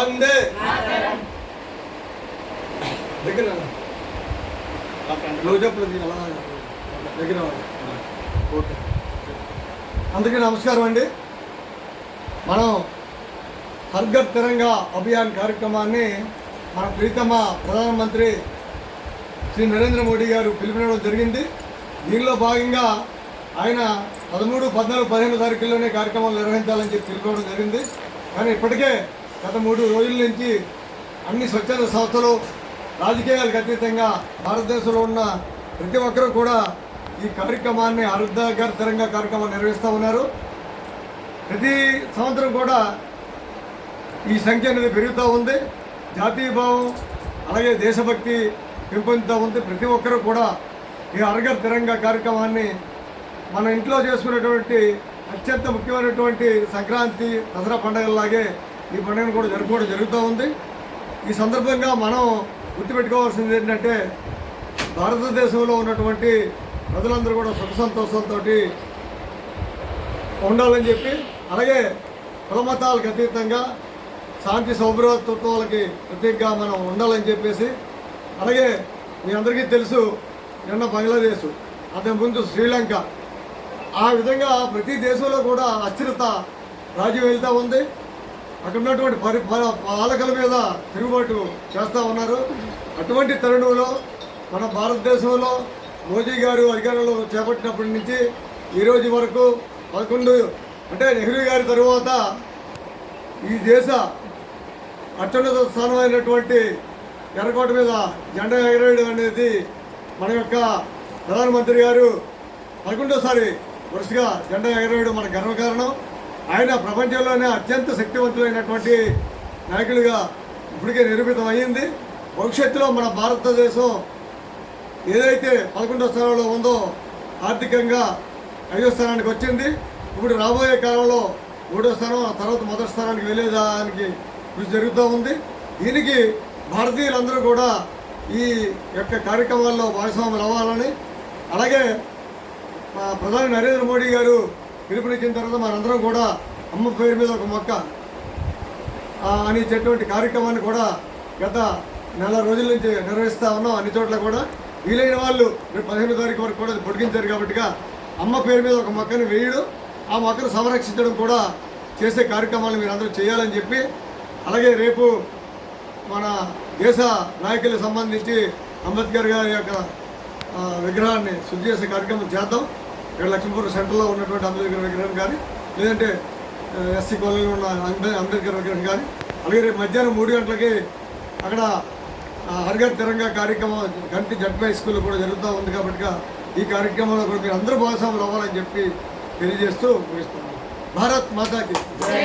వందే. దగ్గర రా. దీని అలా దగ్గర ఓకే. అందుకే నమస్కారం అండి. మనం హర్ఘర్ తిరంగా అభియాన్ కార్యక్రమాన్ని మన ప్రీతమ ప్రధానమంత్రి శ్రీ నరేంద్ర మోడీ గారు పిలుపునడం జరిగింది. దీనిలో భాగంగా ఆయన పదమూడు పద్నాలుగు పదిహేను తారీఖుల్లోనే కార్యక్రమాలు నిర్వహించాలని చెప్పి పిలుపుకోవడం జరిగింది. కానీ ఇప్పటికే గత మూడు రోజుల నుంచి అన్ని స్వచ్ఛంద సంస్థలు రాజకీయాలకు అతీతంగా భారతదేశంలో ఉన్న ప్రతి ఒక్కరూ కూడా ఈ కార్యక్రమాన్ని ఆరోగ్యకర కార్యక్రమాన్ని నిర్వహిస్తూ ఉన్నారు. ప్రతి సంవత్సరం కూడా ఈ సంఖ్య అనేది పెరుగుతూ ఉంది. జాతీయభావం అలాగే దేశభక్తి పెంపొందుతూ ఉంది. ప్రతి ఒక్కరూ కూడా ఈ అరగర్ తిరంగా కార్యక్రమాన్ని మన ఇంట్లో చేసుకునేటువంటి అత్యంత ముఖ్యమైనటువంటి సంక్రాంతి దసరా పండుగలాగే ఈ పండుగను కూడా జరుపుకోవడం జరుగుతూ ఉంది. ఈ సందర్భంగా మనం గుర్తుపెట్టుకోవాల్సింది ఏంటంటే భారతదేశంలో ఉన్నటువంటి ప్రజలందరూ కూడా సుఖ సంతోషంతో ఉండాలని చెప్పి అలాగే కులమతాలకు అతీతంగా శాంతి సౌభ్రతత్వాలకి ప్రత్యేకంగా మనం ఉండాలని చెప్పేసి అలాగే మీ అందరికీ తెలుసు నిన్న బంగ్లాదేశ్ అంతకు ముందు శ్రీలంక. ఆ విధంగా ప్రతి దేశంలో కూడా అస్థిరత రాజ్యం వెళ్తూ ఉంది. అక్కడ ఉన్నటువంటి పరి ప- పాలకుల మీద తిరుగుబాటు చేస్తూ ఉన్నారు. అటువంటి తరుణంలో మన భారతదేశంలో మోదీ గారు అధికారంలో చేపట్టినప్పటి నుంచి ఈరోజు వరకు పదకొండు అంటే నెహ్రూ గారి తరువాత ఈ దేశ అత్యున్నత స్థానమైనటువంటి ఎర్రకోట మీద జెండా ఎగరేయడం అనేది మన యొక్క ప్రధానమంత్రి గారు పదకొండోసారి వరుసగా జెండా ఎగరేయడం మన గర్వకారణం. ఆయన ప్రపంచంలోనే అత్యంత శక్తివంతులైనటువంటి నాయకులుగా ఇప్పటికే నిరూపితం అయ్యింది భవిష్యత్తులో మన భారతదేశం ఏదైతే పదకొండో స్థానంలో ఉందో ఆర్థికంగా ఐదో స్థానానికి వచ్చింది. ఇప్పుడు రాబోయే కాలంలో మూడో స్థానం ఆ తర్వాత మొదటి స్థానానికి వెళ్ళేదానికి కృషి జరుగుతూ ఉంది. దీనికి భారతీయులందరూ కూడా ఈ యొక్క కార్యక్రమాల్లో భాగస్వాములు అవ్వాలని అలాగే ప్రధాని నరేంద్ర మోడీ గారు పిలుపునిచ్చిన తర్వాత మనందరం కూడా అమ్మ పేరు మీద ఒక మొక్క అనేటటువంటి కార్యక్రమాన్ని కూడా గత నెల రోజుల నుంచి నిర్వహిస్తూ ఉన్నాం. అన్ని చోట్ల కూడా వీలైన వాళ్ళు రేపు పదిహేను తారీఖు వరకు కూడా అది పొడిగించారు కాబట్టిగా అమ్మ పేరు మీద ఒక మొక్కను వేయడం ఆ మొక్కను సంరక్షించడం కూడా చేసే కార్యక్రమాలు మీరు అందరూ చేయాలని చెప్పి అలాగే రేపు మన దేశ నాయకులకు సంబంధించి అంబేద్కర్ గారి యొక్క విగ్రహాన్ని శుద్ధి చేసే కార్యక్రమం చేద్దాం. ఇక్కడ లక్ష్మీపురం సెంటర్లో ఉన్నటువంటి అంబేద్కర్ విగ్రహం కానీ లేదంటే ఎస్సీ కాలనీలో ఉన్న అంబేద్కర్ విగ్రహం కానీ అలాగే రేపు మధ్యాహ్నం మూడు గంటలకి అక్కడ హరిగర్ తిరంగా కార్యక్రమం గంటి జడ్పై స్కూల్లో కూడా జరుగుతూ ఉంది కాబట్టి ఈ కార్యక్రమంలో కూడా మీరు అందరూ భాగస్వాములు అవ్వాలని చెప్పి తెలియజేస్తూ ముగిస్తున్నాను. భారత్ మాతాకి జై.